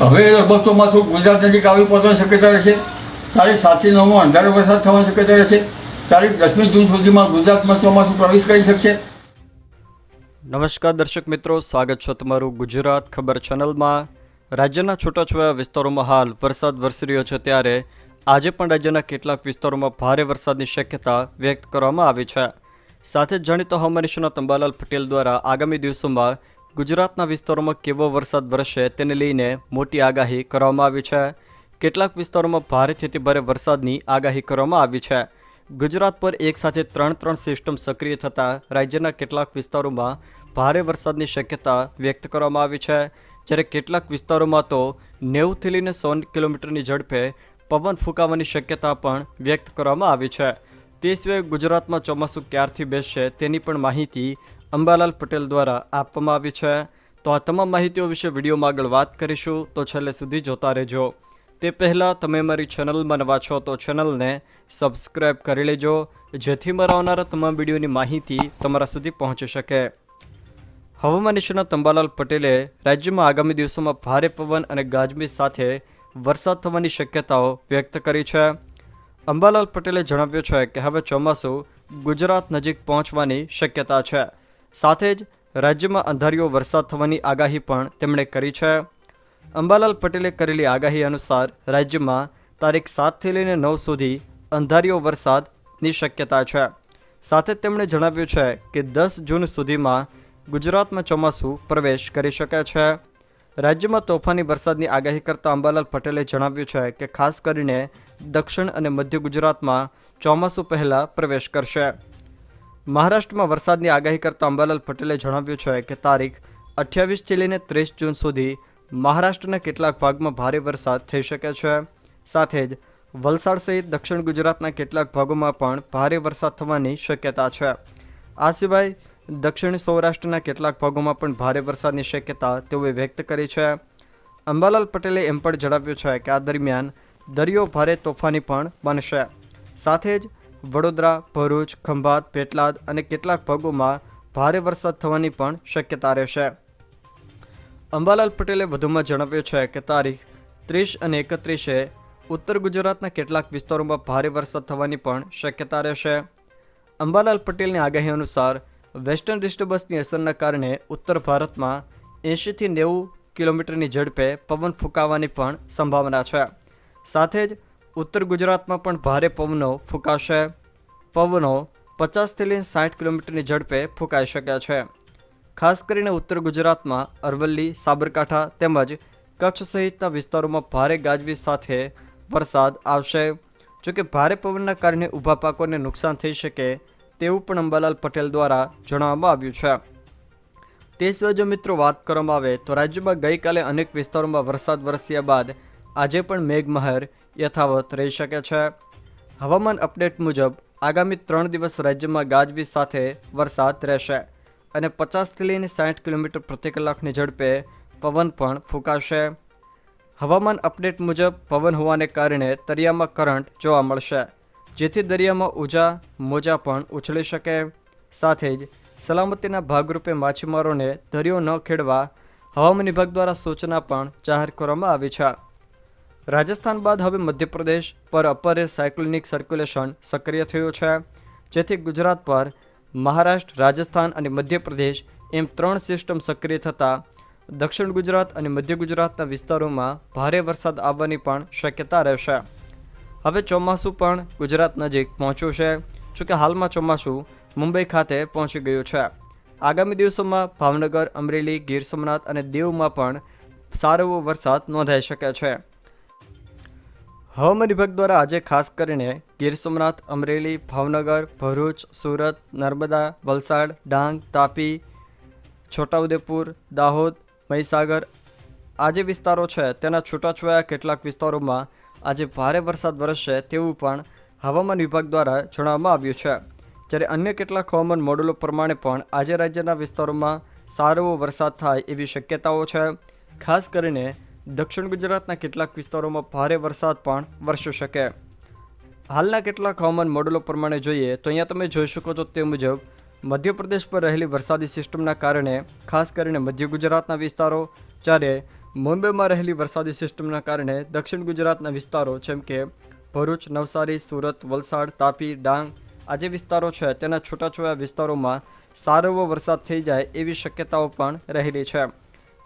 હવે બસોમાં શું ગુજરાત નજીક આવી પહોંચવાની શક્યતા રહેશે. તારીખ સાતથી નવમાં અંધારો વરસાદ થવાની શક્યતા રહેશે. તારીખ દસમી જૂન સુધીમાં ગુજરાતમાં ચોમાસું પ્રવેશ કરી શકશે. નમસ્કાર દર્શક મિત્રો, સ્વાગત છે તમારું ગુજરાત ખબર ચેનલમાં. રાજ્યના છૂટાછવાયા વિસ્તારોમાં હાલ વરસાદ વરસી રહ્યો છે ત્યારે આજે પણ રાજ્યના કેટલાક વિસ્તારોમાં ભારે વરસાદની શક્યતા વ્યક્ત કરવામાં આવી છે. સાથે જાણીતો હવામાન નિષ્ણાત તંબાલાલ પટેલ દ્વારા આગામી દિવસોમાં ગુજરાતના વિસ્તારોમાં કેવો વરસાદ વરસશે તેને લઈને મોટી આગાહી કરવામાં આવી છે. કેટલાક વિસ્તારોમાં ભારેથી અતિભારે વરસાદની આગાહી કરવામાં આવી છે. ગુજરાત પર એકસાથે ત્રણ ત્રણ સિસ્ટમ સક્રિય થતાં રાજ્યના કેટલાક વિસ્તારોમાં ભારે વરસાદની શક્યતા વ્યક્ત કરવામાં આવી છે. જ્યારે કેટલાક વિસ્તારોમાં તો નેવુંથી લઈને સો કિલોમીટરની ઝડપે પવન ફૂંકાવાની શક્યતા પણ વ્યક્ત કરવામાં આવી છે. તે સિવાય ગુજરાતમાં ચોમાસું ક્યારથી બેસશે તેની પણ માહિતી અંબાલાલ પટેલ દ્વારા આપવામાં આવી છે. તો આ તમામ માહિતીઓ વિશે વિડીયોમાં આગળ વાત કરીશું. તો છેલ્લે સુધી જોતા રહેજો. તે પહેલાં તમે મારી ચેનલમાં નવા છો તો ચેનલને સબસ્ક્રાઈબ કરી લેજો. જેથી મારા આવનારા તમામ વિડીયોની માહિતી તમારા સુધી પહોંચી શકે. હવામાન નિષ્ણાત અંબાલાલ પટેલે રાજ્યમાં આગામી દિવસોમાં ભારે પવન અને ગાજવીજ સાથે વરસાદ થવાની શક્યતાઓ વ્યક્ત કરી છે. અંબાલાલ પટેલે જણાવ્યું છે કે હવે ચોમાસું ગુજરાત નજીક પહોંચવાની શક્યતા છે. સાથે જ રાજ્યમાં અંધારીઓ વરસાદ થવાની આગાહી પણ તેમણે કરી છે. અંબાલાલ પટેલે કરેલી આગાહી અનુસાર રાજ્યમાં તારીખ સાતથી લઈને નવ સુધી અંધારીઓ વરસાદની શક્યતા છે. સાથે તેમણે જણાવ્યું છે કે દસ જૂન સુધીમાં ગુજરાતમાં ચોમાસું પ્રવેશ કરી શકે છે. રાજ્યમાં તોફાની વરસાદની આગાહી કરતા અંબાલાલ પટેલે જણાવ્યું છે કે ખાસ કરીને દક્ષિણ અને મધ્ય ગુજરાતમાં ચોમાસું પહેલાં પ્રવેશ કરશે. મહારાષ્ટ્રમાં વરસાદની આગાહી કરતા અંબાલાલ પટેલે જણાવ્યું છે કે તારીખ અઠ્યાવીસથી લઈને ત્રીસ જૂન સુધી મહારાષ્ટ્રના કેટલાક ભાગમાં ભારે વરસાદ થઈ શકે છે. સાથે જ વલસાડ સહિત દક્ષિણ ગુજરાતના કેટલાક ભાગોમાં પણ ભારે વરસાદ થવાની શક્યતા છે. આ સિવાય દક્ષિણ સૌરાષ્ટ્રના કેટલાક ભાગોમાં પણ ભારે વરસાદની શક્યતા તેઓએ વ્યક્ત કરી છે. અંબાલાલ પટેલે એમ પણ જણાવ્યું છે કે આ દરમિયાન દરિયો ભારે તોફાની પણ બનશે. સાથે જ વડોદરા, ભરૂચ, ખંભાત, પેટલાદ અને કેટલાક ભાગોમાં ભારે વરસાદ થવાની પણ શક્યતા રહેશે. અંબાલાલ પટેલે વધુમાં જણાવ્યું છે કે તારીખ ત્રીસ અને એકત્રીસે ઉત્તર ગુજરાતના કેટલાક વિસ્તારોમાં ભારે વરસાદ થવાની પણ શક્યતા રહેશે. અંબાલાલ પટેલની આગાહી અનુસાર વેસ્ટર્ન ડિસ્ટર્બન્સની અસરના કારણે ઉત્તર ભારતમાં એંશીથી નેવું કિલોમીટરની ઝડપે પવન ફૂંકાવાની પણ સંભાવના છે. સાથે જ ઉત્તર ગુજરાતમાં પણ ભારે પવનો ફૂંકાશે. પવનો પચાસથી લઈને સાઠ કિલોમીટરની ઝડપે ફૂંકાઈ શકે છે. ખાસ કરીને ઉત્તર ગુજરાતમાં અરવલ્લી, સાબરકાંઠા તેમજ કચ્છ સહિતના વિસ્તારોમાં ભારે ગાજવીજ સાથે વરસાદ આવશે. જોકે ભારે પવનના કારણે ઊભા પાકોને નુકસાન થઈ શકે તેવું પણ અંબાલાલ પટેલ દ્વારા જણાવવામાં આવ્યું છે. તે સિવાય જો મિત્રો વાત કરવામાં આવે તો રાજ્યમાં ગઈકાલે અનેક વિસ્તારોમાં વરસાદ વરસ્યા બાદ આજે પણ મેઘમહેર યથાવત રહી શકે છે. હવામાન અપડેટ મુજબ આગામી ત્રણ દિવસ રાજ્યમાં ગાજવીજ સાથે વરસાદ રહેશે અને પચાસથી લઈને સાઠ કિલોમીટર પ્રતિ કલાકની ઝડપે પવન પણ ફૂંકાશે. હવામાન અપડેટ મુજબ પવન હોવાને કારણે દરિયામાં કરંટ જોવા મળશે, જેથી દરિયામાં ઊંચા મોજા પણ ઉછળી શકે. સાથે જ સલામતીના ભાગરૂપે માછીમારોને દરિયો ન ખેડવા હવામાન વિભાગ દ્વારા સૂચના પણ જાહેર કરવામાં આવી છે. રાજસ્થાન બાદ હવે મધ્યપ્રદેશ પર અપરે સાયક્લોનિક સર્ક્યુલેશન સક્રિય થયું છે, જેથી ગુજરાત પર મહારાષ્ટ્ર, રાજસ્થાન અને મધ્યપ્રદેશ એમ ત્રણ સિસ્ટમ સક્રિય થતાં દક્ષિણ ગુજરાત અને મધ્ય ગુજરાતના વિસ્તારોમાં ભારે વરસાદ આવવાની પણ શક્યતા રહેશે. હવે ચોમાસું પણ ગુજરાત નજીક પહોંચ્યું છે જોકે હાલમાં ચોમાસું મુંબઈ ખાતે પહોંચી ગયું છે. આગામી દિવસોમાં ભાવનગર, અમરેલી, ગીર સોમનાથ અને દીવમાં પણ સારો એવો વરસાદ નોંધાઈ શકે છે. હવામાન વિભાગ દ્વારા આજે ખાસ કરીને ગીર સોમનાથ, અમરેલી, ભાવનગર, ભરૂચ, સુરત, નર્મદા, વલસાડ, ડાંગ, તાપી, છોટાઉદેપુર, દાહોદ, મહીસાગર આ જે વિસ્તારો છે તેના છૂટાછવાયા કેટલાક વિસ્તારોમાં આજે ભારે વરસાદ વરસશે તેવું પણ હવામાન વિભાગ દ્વારા જણાવવામાં આવ્યું છે. જ્યારે અન્ય કેટલાક હવામાન મોડેલો પ્રમાણે પણ આજે રાજ્યના વિસ્તારોમાં સારો વરસાદ થાય એવી શક્યતાઓ છે. ખાસ કરીને દક્ષિણ ગુજરાતના કેટલાક વિસ્તારોમાં ભારે વરસાદ પણ વરસી શકે. હાલના કેટલાક હવામાન મોડેલો પ્રમાણે જોઈએ તો અહીંયા તમે જોઈ શકો છો તે મુજબ, મધ્યપ્રદેશ પર રહેલી વરસાદી સિસ્ટમના કારણે, ખાસ કરીને મધ્ય ગુજરાતના વિસ્તારો, જ્યારે મુંબઈમાં રહેલી વરસાદી સિસ્ટમના કારણે દક્ષિણ ગુજરાતના વિસ્તારો, જેમ કે ભરૂચ, નવસારી, સુરત, વલસાડ, તાપી, ડાંગ, આ જે વિસ્તારો છે તેના છૂટાછવાયા વિસ્તારોમાં સારો એવો વરસાદ થઈ જાય એવી શક્યતાઓ પણ રહેલી છે.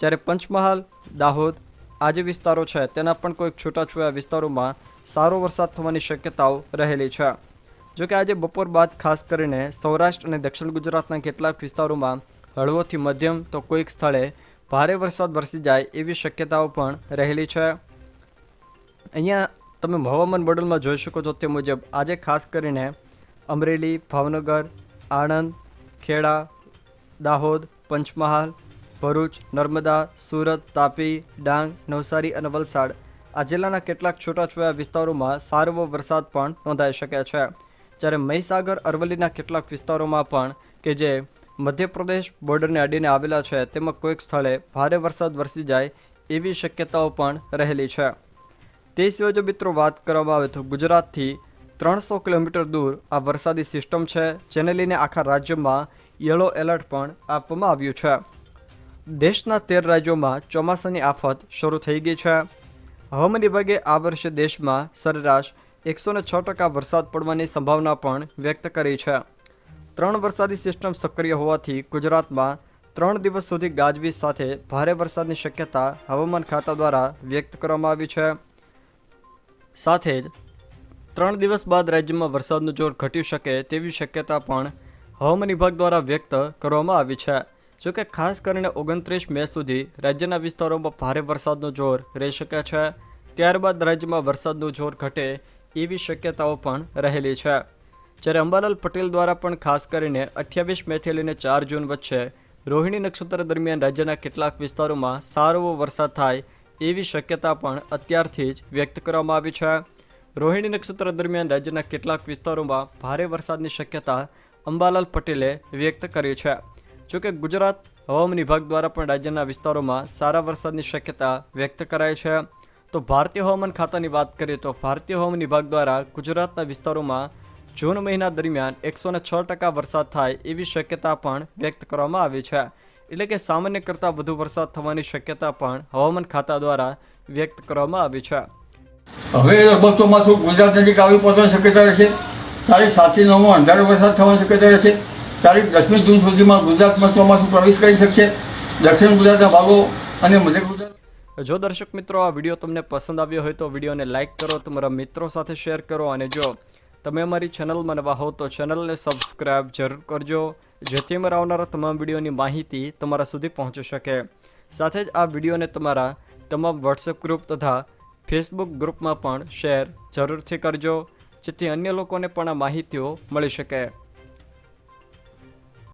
જ્યારે પંચમહાલ, દાહોદ આ જે વિસ્તારો છે, તેના પણ કોઈક છૂટાછવાયા વિસ્તારોમાં સારો વરસાદ થવાની શક્યતાઓ રહેલી છે. જોકે આજે બપોર બાદ ખાસ કરીને સૌરાષ્ટ્ર અને દક્ષિણ ગુજરાતના કેટલાક વિસ્તારોમાં હળવોથી મધ્યમ તો કોઈક સ્થળે ભારે વરસાદ વરસી જાય એવી શક્યતાઓ પણ રહેલી છે. અહીંયા તમે હવામાન મોડલમાં જોઈ શકો છો તે મુજબ આજે ખાસ કરીને અમરેલી, ભાવનગર, આણંદ, ખેડા, દાહોદ, પંચમહાલ ભરૂચ, નર્મદા, સુરત, તાપી, ડાંગ, નવસારી અને વલસાડ. આ જિલ્લાના કેટલાક છૂટાછવાયા વિસ્તારોમાં સારો વરસાદ પણ નોંધાઈ શકે છે. જ્યારે મહીસાગર, અરવલ્લીના કેટલાક વિસ્તારોમાં પણ કે જે મધ્યપ્રદેશ બોર્ડરને અડીને આવેલા છે, તેમાં કોઈક સ્થળે ભારે વરસાદ વરસી જાય એવી શક્યતાઓ પણ રહેલી છે. તે સિવાય જો મિત્રો વાત કરવામાં આવે તો ગુજરાતથી ત્રણસો કિલોમીટર દૂર આ વરસાદી સિસ્ટમ છે, જેને લઈને આખા રાજ્યમાં યલો એલર્ટ પણ આપવામાં આવ્યું છે. દેશના તેર રાજ્યોમાં ચોમાસાની આફત શરૂ થઈ ગઈ છે. હવામાન વિભાગે આ વર્ષે દેશમાં સરેરાશ એકસો છ ટકા વરસાદ પડવાની સંભાવના પણ વ્યક્ત કરી છે. ત્રણ વરસાદી સિસ્ટમ સક્રિય હોવાથી ગુજરાતમાં ત્રણ દિવસ સુધી ગાજવીજ સાથે ભારે વરસાદની શક્યતા હવામાન ખાતા દ્વારા વ્યક્ત કરવામાં આવી છે. સાથે જ ત્રણ દિવસ બાદ રાજ્યમાં વરસાદનું જોર ઘટી શકે તેવી શક્યતા પણ હવામાન વિભાગ દ્વારા વ્યક્ત કરવામાં આવી છે. જોકે ખાસ કરીને ઓગણત્રીસ મે સુધી રાજ્યના વિસ્તારોમાં ભારે વરસાદનું જોર રહી શકે છે. ત્યારબાદ રાજ્યમાં વરસાદનું જોર ઘટે એવી શક્યતાઓ પણ રહેલી છે. જ્યારે અંબાલાલ પટેલ દ્વારા પણ ખાસ કરીને અઠ્યાવીસ મેથી લઈને ચાર જૂન વચ્ચે રોહિણી નક્ષત્ર દરમિયાન રાજ્યના કેટલાક વિસ્તારોમાં સારો વરસાદ થાય એવી શક્યતા પણ અત્યારથી જ વ્યક્ત કરવામાં આવી છે. રોહિણી નક્ષત્ર દરમિયાન રાજ્યના કેટલાક વિસ્તારોમાં ભારે વરસાદની શક્યતા અંબાલાલ પટેલે વ્યક્ત કરી છે. જોકે ગુજરાત હવામાન વિભાગ દ્વારા પણ રાજ્યના વિસ્તારોમાં સારા વરસાદની શક્યતા વ્યક્ત કરાઈ છે. તો ભારતીય હવામાન ખાતાની વાત કરીએ તો ભારતીય હવામાન વિભાગ દ્વારા ગુજરાતના વિસ્તારોમાં જૂન મહિના દરમિયાન એકસો છ ટકા વરસાદ થાય એવી શક્યતા પણ વ્યક્ત કરવામાં આવી છે. એટલે કે સામાન્ય કરતાં વધુ વરસાદ થવાની શક્યતા પણ હવામાન ખાતા દ્વારા વ્યક્ત કરવામાં આવી છે. હવે લગભગ ચોમાસું ગુજરાત નજીક આવી પહોંચવાની શક્યતા રહેશે? તારીખ સાતથી નવમાં અંધારો વરસાદ થવાની શક્યતા રહેશે? તારીખ દસમી જૂન સુધીમાં ગુજરાતમાં ચોમાસું પ્રવેશ કરી શકશે. દક્ષિણ ગુજરાતના ભાગો અને મધ્ય ગુજરાત જો દર્શક મિત્રો આ વીડિયો તમને પસંદ આવ્યો હોય તો વિડીયોને લાઇક કરો, તમારા મિત્રો સાથે શેર કરો અને જો તમે અમારી ચેનલમાં નવા હો તો ચેનલને સબસ્ક્રાઇબ જરૂર કરજો, જેથી અમારા આવનારા તમામ વિડીયોની માહિતી તમારા સુધી પહોંચી શકે. સાથે જ આ વિડીયોને તમારા તમામ વોટ્સએપ ગ્રુપ તથા ફેસબુક ગ્રુપમાં પણ શેર જરૂરથી કરજો, જેથી અન્ય લોકોને પણ આ માહિતીઓ મળી શકે.